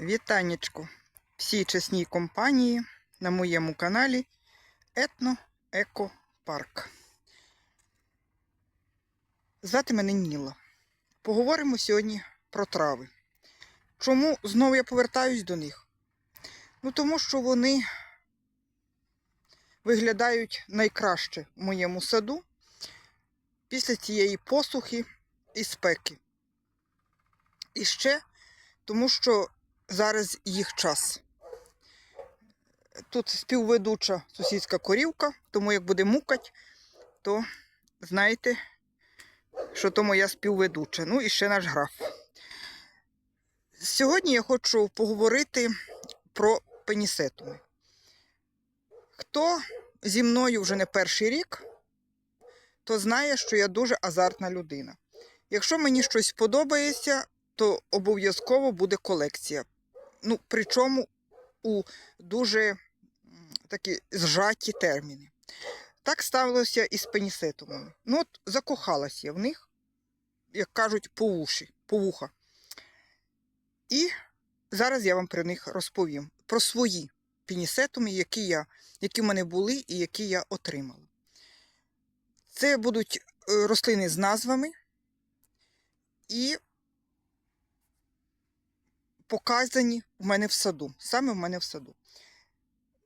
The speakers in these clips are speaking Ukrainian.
Вітанечку всій чесній компанії на моєму каналі Етно Еко Парк. Звати мене Ніла. Поговоримо сьогодні про трави. Чому знову я повертаюсь до них? Ну, тому що вони виглядають найкраще в моєму саду після цієї посухи і спеки. І ще тому що зараз їх час. Тут співведуча сусідська корівка, тому як буде мукать, то знаєте, що то моя співведуча. Ну і ще наш граф. Сьогодні я хочу поговорити про пенісетуми. Хто зі мною вже не перший рік, то знає, що я дуже азартна людина. Якщо мені щось подобається, то обов'язково буде колекція. Ну, причому у дуже такі зжаті терміни. Так ставилося і з пенісетумами. Ну, от закохалася я в них, як кажуть, по уші, по вуха. І зараз я вам про них розповім. Про свої пенісетуми, які, я, які в мене були і які я отримала. Це будуть е, рослини з назвами. І показані в мене в саду. Саме в мене в саду.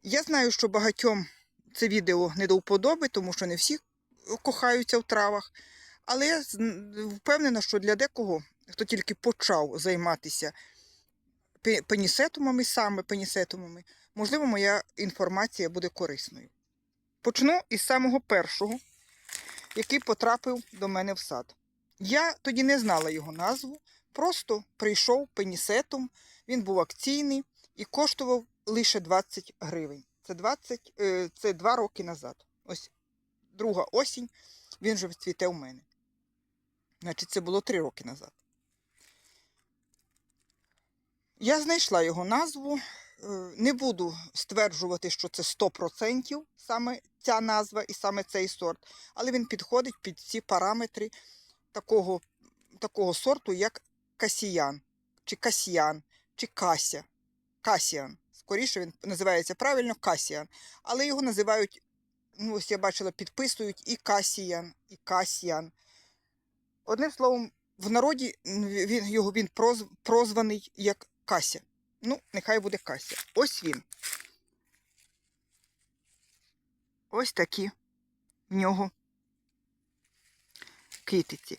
Я знаю, що багатьом це відео не до вподоби, тому що не всі кохаються в травах. Але я впевнена, що для декого, хто тільки почав займатися пенісетумами, саме пенісетумами, можливо, моя інформація буде корисною. Почну із самого першого, який потрапив до мене в сад. Я тоді не знала його назву, просто прийшов пенісетум, він був акційний і коштував лише 20 гривень. Це 20, е, це 2 роки назад. Ось друга осінь, він вже цвіте у мене. Значить, це було 3 роки назад. Я знайшла його назву. Е, Не буду стверджувати, що це 100% саме ця назва і саме цей сорт, але він підходить під ці параметри такого, такого сорту, як касіян, чи касіян, чи кася. Касіан. Скоріше він називається правильно касіян. Але його називають, ну ось я бачила, підписують і касіян, і касіян. Одним словом, в народі він, його він проз, прозваний як Кася. Ну, нехай буде Кася. Ось він. Ось такі в нього китиці.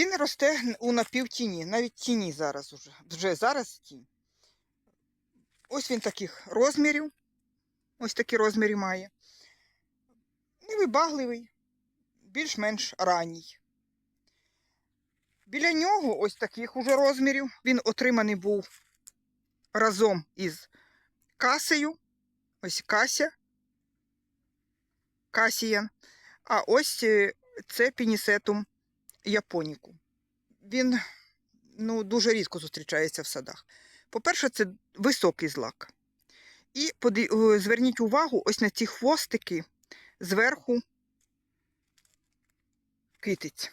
Він росте у напівтіні, навіть тіні зараз уже. Вже зараз тінь. Ось він таких розмірів. Ось такі розміри має. Невибагливий, більш-менш ранній. Біля нього ось таких уже розмірів. Він отриманий був разом із касею. Ось кася. Касіян. А ось е, це пінісетум японіку. Він ну, дуже рідко зустрічається в садах. По-перше, це високий злак. І е, зверніть увагу ось на ці хвостики зверху китиць.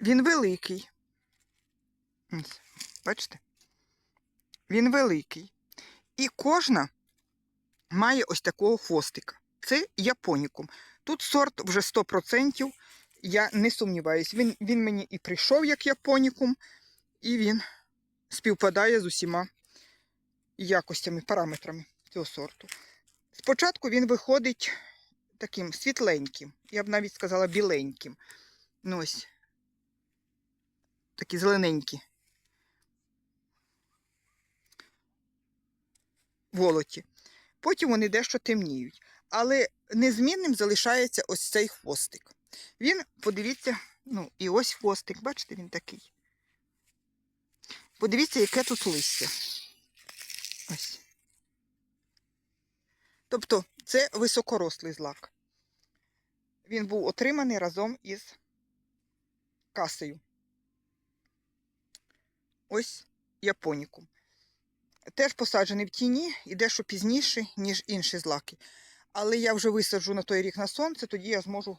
Він великий. Бачите? Він великий. І кожна має ось такого хвостика. Це японікум. Тут сорт вже 100%, я не сумніваюсь. Він, він мені і прийшов як японікум, і він співпадає з усіма якостями, параметрами цього сорту. Спочатку він виходить таким світленьким, я б навіть сказала біленьким. Ну ось такі зелененькі. Волоті. Потім вони дещо темніють. Але незмінним залишається ось цей хвостик. Він, подивіться, ну, і ось хвостик, бачите, він такий. Подивіться, яке тут листя. Ось. Тобто, це високорослий злак. Він був отриманий разом із касею. Ось японікум. Теж посаджений в тіні і дещо пізніше, ніж інші злаки. Але я вже висаджу на той рік на сонце, тоді я зможу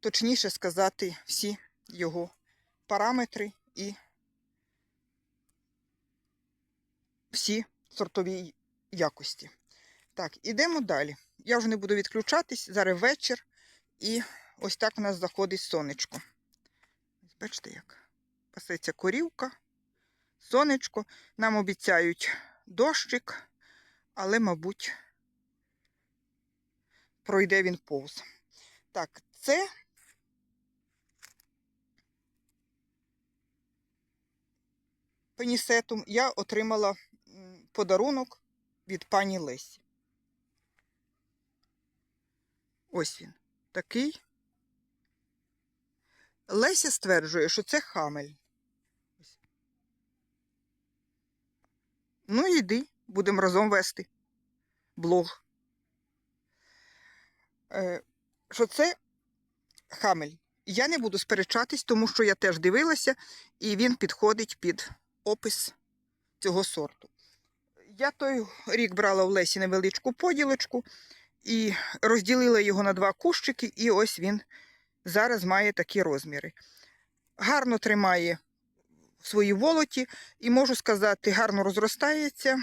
точніше сказати всі його параметри і всі сортові якості. Так, ідемо далі. Я вже не буду відключатись, зараз вечір, і ось так у нас заходить сонечко. Бачите, як пасеться корівка, сонечко. Нам обіцяють дощик, але, мабуть, пройде він повз. Так, це пенісетум я отримала подарунок від пані Лесі. Ось він такий. Леся стверджує, що це хамель. Ну, йди, будемо разом вести блог. Е, що це хамель. Я не буду сперечатись, тому що я теж дивилася, і він підходить під опис цього сорту. Я той рік брала в Лесі невеличку поділочку і розділила його на два кущики, і ось він зараз має такі розміри. Гарно тримає свої волоті, і можу сказати, гарно розростається.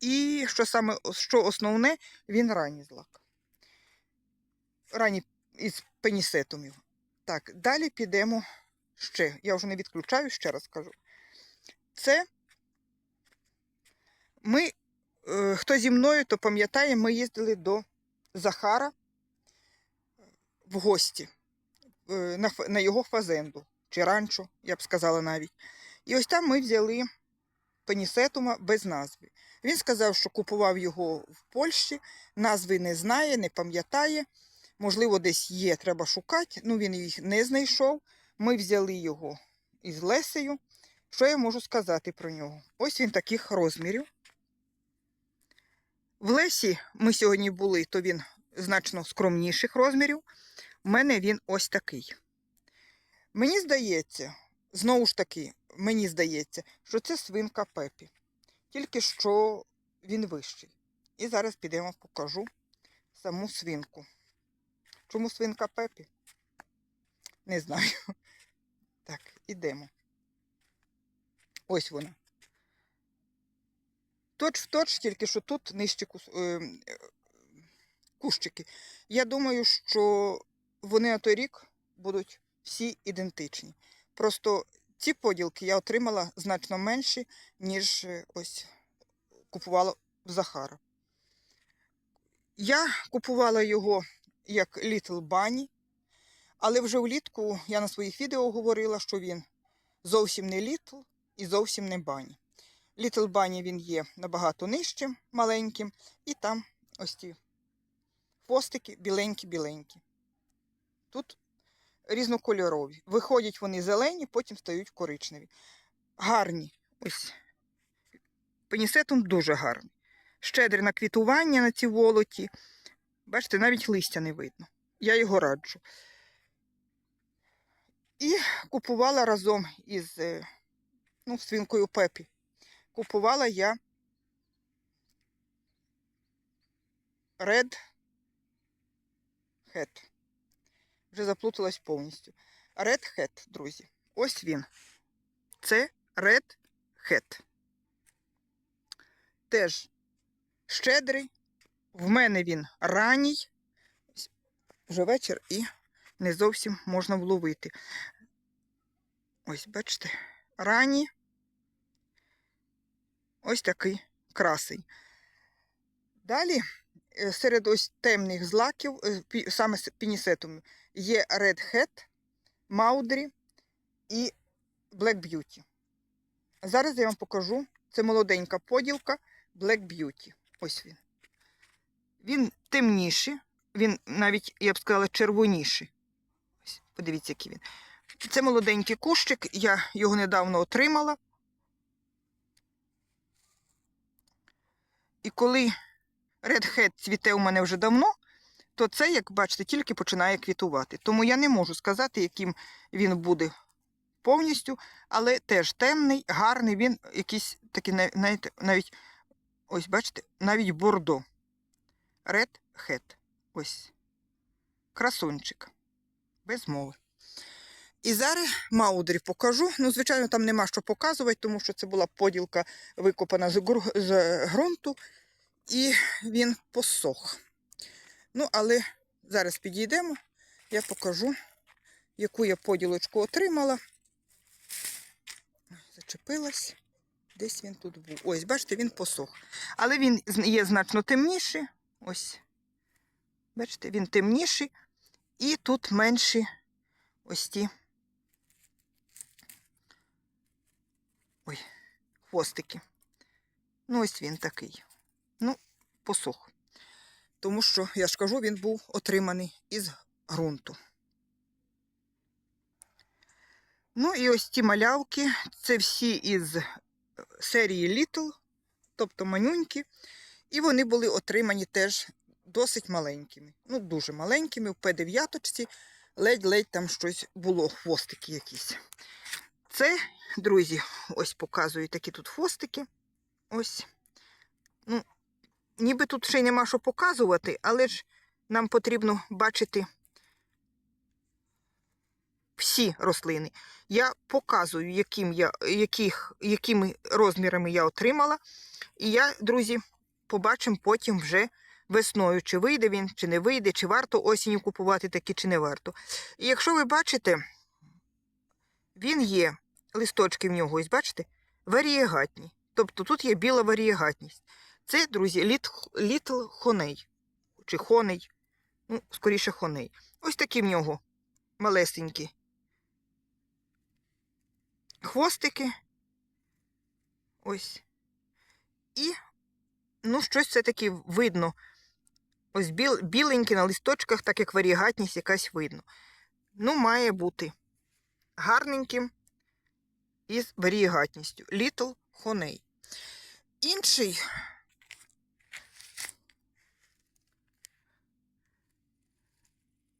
І що саме що основне, він ранній злак. Ранній із пенісетумів. Так, далі підемо ще. Я вже не відключаю, ще раз кажу. Це ми, е, хто зі мною, то пам'ятає, ми їздили до Захара в гості е, на його фазенду, чи ранчо, я б сказала навіть. І ось там ми взяли пенісетума без назви. Він сказав, що купував його в Польщі, назви не знає, не пам'ятає. Можливо, десь є, треба шукати. Ну, він їх не знайшов. Ми взяли його із Лесею. Що я можу сказати про нього? Ось він таких розмірів. В Лесі ми сьогодні були, то він значно скромніших розмірів. У мене він ось такий. Мені здається, знову ж таки, мені здається, що це свинка Пепі. Тільки що він вищий. І зараз підемо покажу саму свинку. Чому свинка Пепі? Не знаю. Так, ідемо. Ось вона. Точ в точ, тільки що тут нижчі кус... е, е, кущики. Я думаю, що вони на той рік будуть всі ідентичні. Просто ці поділки я отримала значно менші, ніж е, ось купувала в Захара. Я купувала його як Little Bunny, але вже влітку я на своїх відео говорила, що він зовсім не Little і зовсім не Bunny. Little Bunny він є набагато нижчим, маленьким, і там ось ті хвостики біленькі-біленькі. Тут різнокольорові. Виходять вони зелені, потім стають коричневі. Гарні. Ось. Пенісетум дуже гарний. Щедре на квітування на ці волоті. Бачите, навіть листя не видно. Я його раджу. І купувала разом із е, ну, свинкою Пепі. Купувала я Red Hat. Вже заплуталась повністю. Red Hat, друзі. Ось він. Це Red Hat. Теж щедрий. В мене він ранній. Вже вечір і не зовсім можна вловити. Ось, бачите, ранній. Ось такий красий. Далі, е, серед ось темних злаків, е, саме з пінісетумів, є Red Hat, Маудрі і Black Beauty. Зараз я вам покажу. Це молоденька поділка Black Beauty. Ось він. Він темніший, він навіть, я б сказала, червоніший. Ось, подивіться, який він. Це молоденький кущик, я його недавно отримала. І коли Hat цвіте у мене вже давно, то це, як бачите, тільки починає квітувати. Тому я не можу сказати, яким він буде повністю, але теж темний, гарний, він якийсь такий, навіть, ось бачите, навіть бордо. Red Hat. Ось. Красунчик. Без мови. І зараз маудрі покажу. Ну, звичайно, там нема що показувати, тому що це була поділка викопана з ґрунту, і він посох. Ну, але зараз підійдемо, я покажу, яку я поділочку отримала. Зачепилась. Десь він тут був. Ось, бачите, він посох. Але він є значно темніший. Ось. Бачите, він темніший. І тут менші ось ті. Ой, хвостики. Ну, ось він такий. Ну, посох. Тому що, я ж кажу, він був отриманий із ґрунту. Ну і ось ті малявки, це всі із серії Little, тобто манюнькі. І вони були отримані теж досить маленькими. Ну, дуже маленькими, в П9, ледь-ледь там щось було, хвостики якісь. Це, друзі, ось показую такі тут хвостики. Ось. Ну, ніби тут ще й нема що показувати, але ж нам потрібно бачити всі рослини. Я показую, яким я, яких, якими розмірами я отримала. І я, друзі, побачимо потім вже весною, чи вийде він, чи не вийде, чи варто осінню купувати такі, чи не варто. І якщо ви бачите, він є, листочки в нього, ось бачите, варієгатні. Тобто тут є біла варієгатність. Це, друзі, літ, літл хоней. Чи хоней. Ну, скоріше хоней. Ось такі в нього малесенькі. Хвостики. Ось. І, ну, щось все-таки видно. Ось біл, біленьке на листочках, так як варігатність якась видно. Ну, має бути гарненьким із варігатністю. Little Honey. Інший.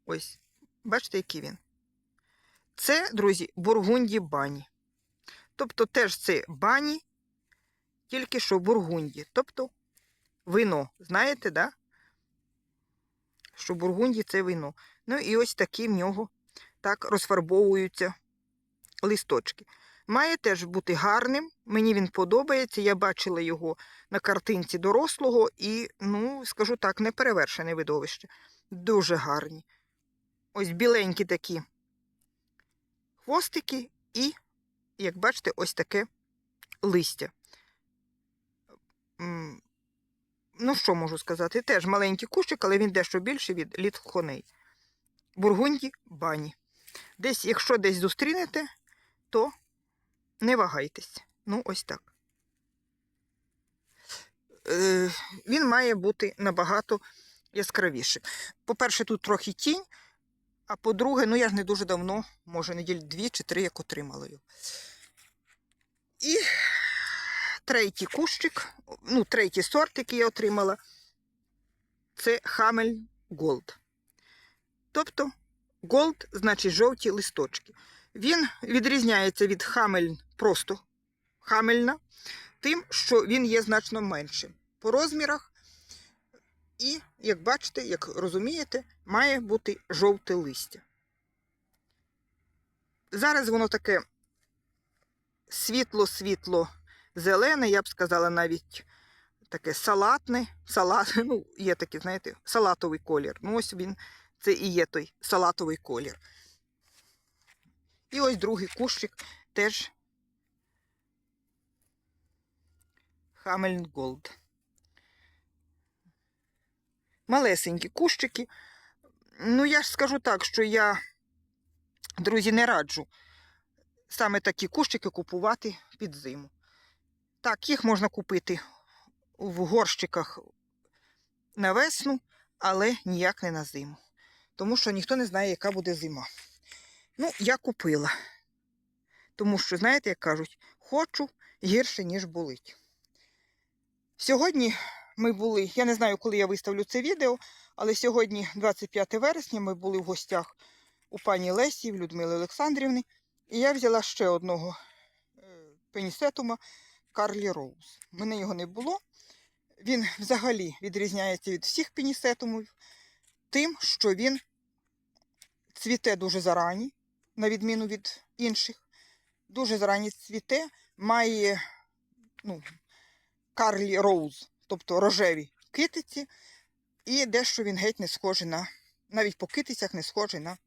Ось, бачите, який він. Це, друзі, бургунді бані. Тобто теж це бані, тільки що бургунді. Тобто вино. Знаєте, да? Що бургунді це вино. Ну і ось такі в нього так розфарбовуються листочки. Має теж бути гарним. Мені він подобається. Я бачила його на картинці дорослого і, ну, скажу так, неперевершене видовище. Дуже гарні. Ось біленькі такі хвостики і, як бачите, ось таке листя. Ну, що можу сказати? Теж маленький кущик, але він дещо більший від літхоней. Бургунді бані. Десь, якщо десь зустрінете, то не вагайтесь. Ну, ось так. Е, він має бути набагато яскравішим. По-перше, тут трохи тінь, а по-друге, ну я ж не дуже давно, може, неділь дві чи три, як отримала його. І третій кущик, ну, третій сорт, який я отримала, це Хамель Голд. Тобто Голд значить жовті листочки. Він відрізняється від Хамель просто Хамельна, тим, що він є значно меншим по розмірах. І, як бачите, як розумієте, має бути жовте листя. Зараз воно таке світло-світло зелене, я б сказала, навіть таке салатне, салат, ну, є такий, знаєте, салатовий колір. Ну, ось він, це і є той салатовий колір. І ось другий кущик теж Хамельн Голд. Малесенькі кущики. Ну, я ж скажу так, що я, друзі, не раджу саме такі кущики купувати під зиму. Так, їх можна купити в горщиках на весну, але ніяк не на зиму. Тому що ніхто не знає, яка буде зима. Ну, я купила. Тому що, знаєте, як кажуть, хочу гірше, ніж болить. Сьогодні ми були, я не знаю, коли я виставлю це відео, але сьогодні, 25 вересня, ми були в гостях у пані Лесі, в Людмили Олександрівни. І я взяла ще одного е, пенісетума Карлі Роуз. Мене його не було. Він взагалі відрізняється від всіх пенісетумів тим, що він цвіте дуже зарані, на відміну від інших. Дуже зарані цвіте, має ну, Карлі Роуз, тобто рожеві китиці, і дещо він геть не схожий на, навіть по китицях не схожий на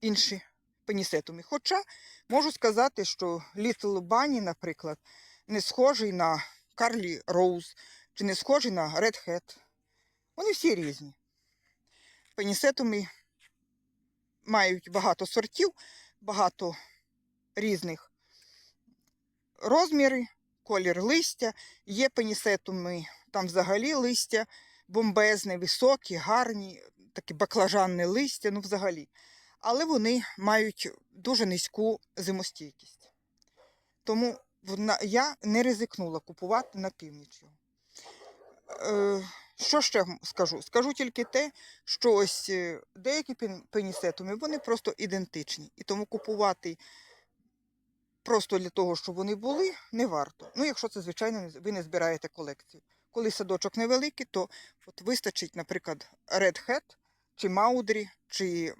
інші пенісетуми. Хоча можу сказати, що Little Bunny, наприклад, не схожий на Карлі Роуз, чи не схожий на Red Hat. Вони всі різні. Пенісетуми мають багато сортів, багато різних розміри, колір листя. Є пенісетуми, там взагалі листя бомбезне, високі, гарні, таке баклажанне листя, ну взагалі. Але вони мають дуже низьку зимостійкість. Тому я не ризикнула купувати на північ його. Е, що ще скажу? Скажу тільки те, що ось е, деякі пен- пенісетуми вони просто ідентичні. І тому купувати просто для того, щоб вони були, не варто. Ну, якщо це, звичайно, ви не збираєте колекцію. Коли садочок невеликий, то от вистачить, наприклад, Red Hat, чи Маудрі, чи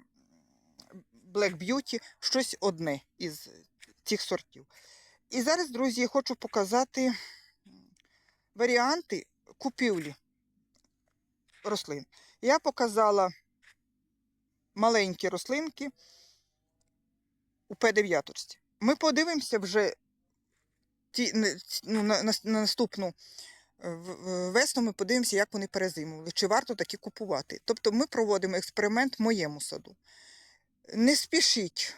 Black Beauty, щось одне із цих сортів. І зараз, друзі, я хочу показати варіанти купівлі рослин. Я показала маленькі рослинки у П9. Ми подивимося вже ті, ну, на, на, на наступну е, весну, ми подивимося, як вони перезимували, чи варто такі купувати. Тобто ми проводимо експеримент в моєму саду. Не спішіть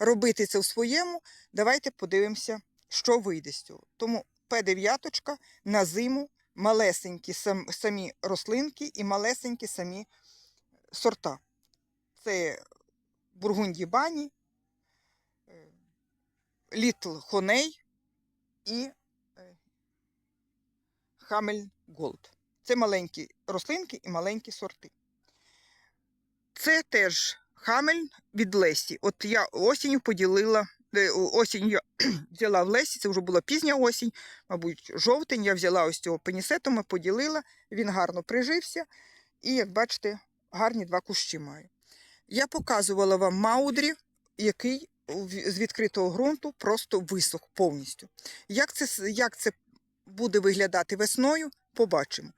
робити це в своєму. Давайте подивимося, що вийде з цього. Тому П9 на зиму малесенькі сам, самі рослинки і малесенькі самі сорта. Це бургунді бані, Літл Хоней і е, Хамель Голд. Це маленькі рослинки і маленькі сорти. Це теж хамель від Лесі. От я осінню поділила, е, осінь я взяла в Лесі, це вже була пізня осінь, мабуть, жовтень. Я взяла ось цього пенісетума, поділила, він гарно прижився. І, як бачите, гарні два кущі має. Я показувала вам маудрі, який з відкритого ґрунту просто висох повністю. Як це, як це буде виглядати весною, побачимо.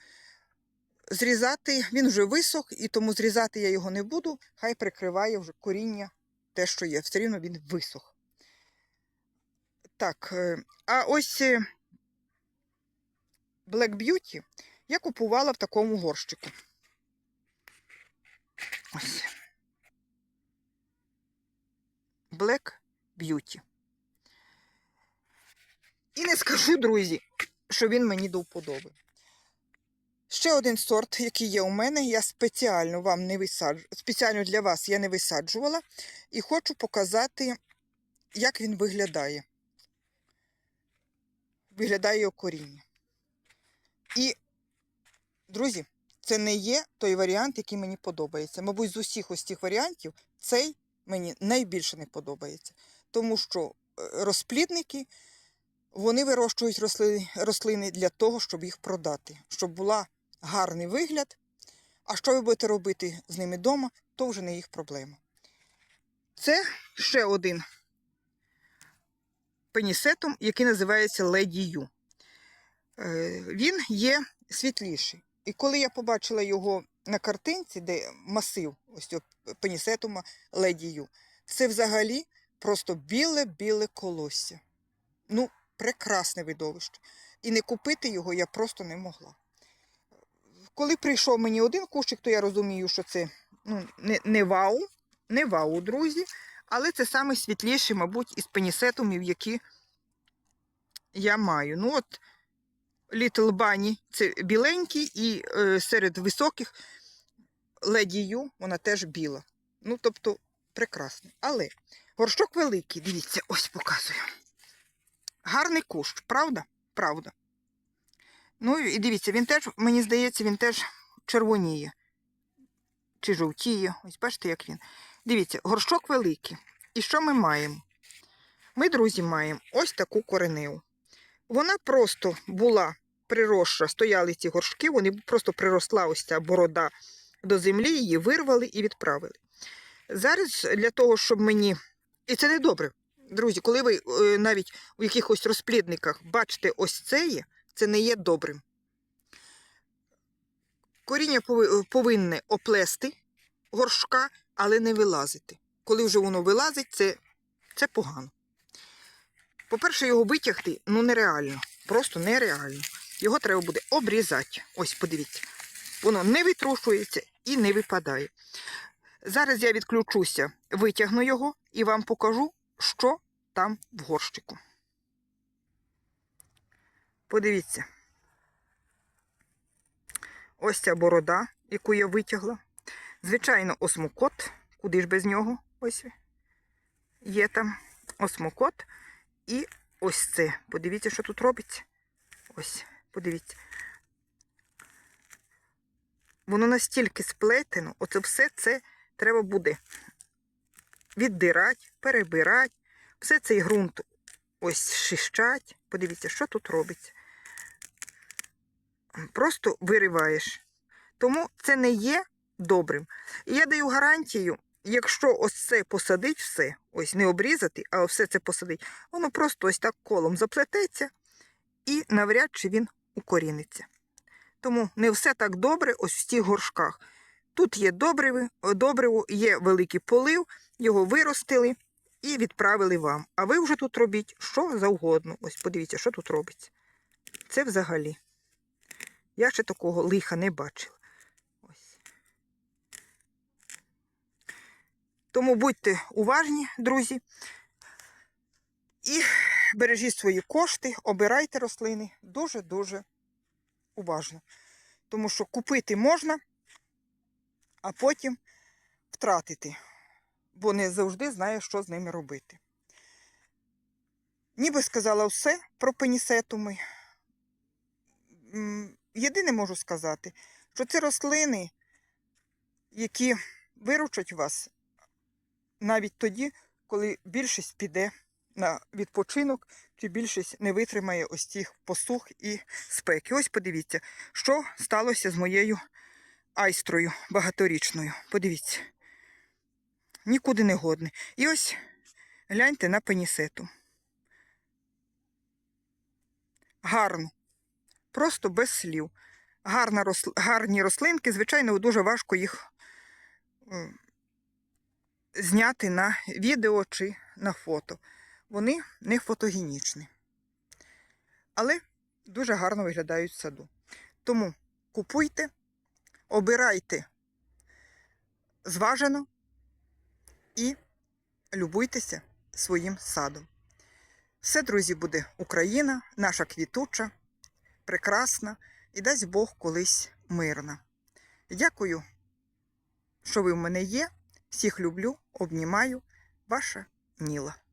Зрізати він вже висох, і тому зрізати я його не буду, хай прикриває вже коріння те, що є. Все рівно він висох. Так, е, а ось е, Black Beauty я купувала в такому горщику. Ось. Black Beauty. І не скажу, друзі, що він мені до вподоби. Ще один сорт, який є у мене, я спеціально вам не висаджу, спеціально для вас я не висаджувала і хочу показати, як він виглядає. Виглядає його коріння. І, друзі, це не є той варіант, який мені подобається. Мабуть, з усіх ось цих варіантів цей мені найбільше не подобається. Тому що е, розплідники вони вирощують рослини, рослини для того, щоб їх продати, щоб була гарний вигляд. А що ви будете робити з ними вдома, то вже не їх проблема. Це ще один пенісетум, який називається U. Е, Він є світліший. І коли я побачила його на картинці, де масив ось цього пенісетума U, це взагалі просто біле-біле колосся. Ну, прекрасне видовище. І не купити його я просто не могла. Коли прийшов мені один кущик, то я розумію, що це ну, не, не вау, не вау, друзі, але це саме світліший, мабуть, із пенісетумів, які я маю. Ну от Little Bunny це біленький, і е, серед високих Lady U, вона теж біла. Ну, тобто, прекрасно. Але горщок великий, дивіться, ось показую. Гарний кущ, правда? Правда. Ну і дивіться, він теж, мені здається, він теж червоніє. Чи жовтіє. Ось бачите, як він. Дивіться, горщок великий. І що ми маємо? Ми, друзі, маємо ось таку кореневу. Вона просто була приросша, стояли ці горшки, вони просто приросла ось ця борода до землі, її вирвали і відправили. Зараз для того, щоб мені. І це не добре. Друзі, коли ви е, навіть у якихось розплідниках бачите ось це є, це не є добрим. Коріння повинне оплести горшка, але не вилазити. Коли вже воно вилазить, це, це погано. По-перше, його витягти ну нереально. Просто нереально. Його треба буде обрізати. Ось, подивіться. Воно не витрушується і не випадає. Зараз я відключуся, витягну його і вам покажу, що там в горщику. Подивіться. Ось ця борода, яку я витягла. Звичайно, осмокот. Куди ж без нього? Ось є там осмокот. І ось це. Подивіться, що тут робиться. Ось, подивіться. Воно настільки сплетено, оце все це треба буде віддирати, перебирати. Все цей ґрунт ось шищать. Подивіться, що тут робиться. Просто вириваєш. Тому це не є добрим. І я даю гарантію, якщо ось це посадить все, ось не обрізати, а все це посадить, воно просто ось так колом заплететься і навряд чи він укоріниться. Тому не все так добре ось в цих горшках. Тут є добриво, є великий полив, його виростили і відправили вам. А ви вже тут робіть що завгодно. Ось подивіться, що тут робиться. Це взагалі. Я ще такого лиха не бачила. Ось. Тому будьте уважні, друзі. І бережіть свої кошти, обирайте рослини дуже-дуже уважно. Тому що купити можна, а потім втратити, бо не завжди знає, що з ними робити. Ніби сказала все про пенісетуми. Єдине можу сказати, що це рослини, які виручать вас навіть тоді, коли більшість піде на відпочинок, чи більшість не витримає ось цих посух і спеки. Ось подивіться, що сталося з моєю айстрою багаторічною. Подивіться. Нікуди не годне. І ось гляньте на пенісету. Гарно. Просто без слів. Гарна. Гарні рослинки, звичайно, дуже важко їх е, зняти на відео чи на фото. Вони не фотогенічні. Але дуже гарно виглядають в саду. Тому купуйте, обирайте зважено і любуйтеся своїм садом. Все, друзі, буде Україна, наша квітуча, прекрасна і дасть Бог колись мирна. Дякую, що ви в мене є. Всіх люблю, обнімаю. Ваша Ніла.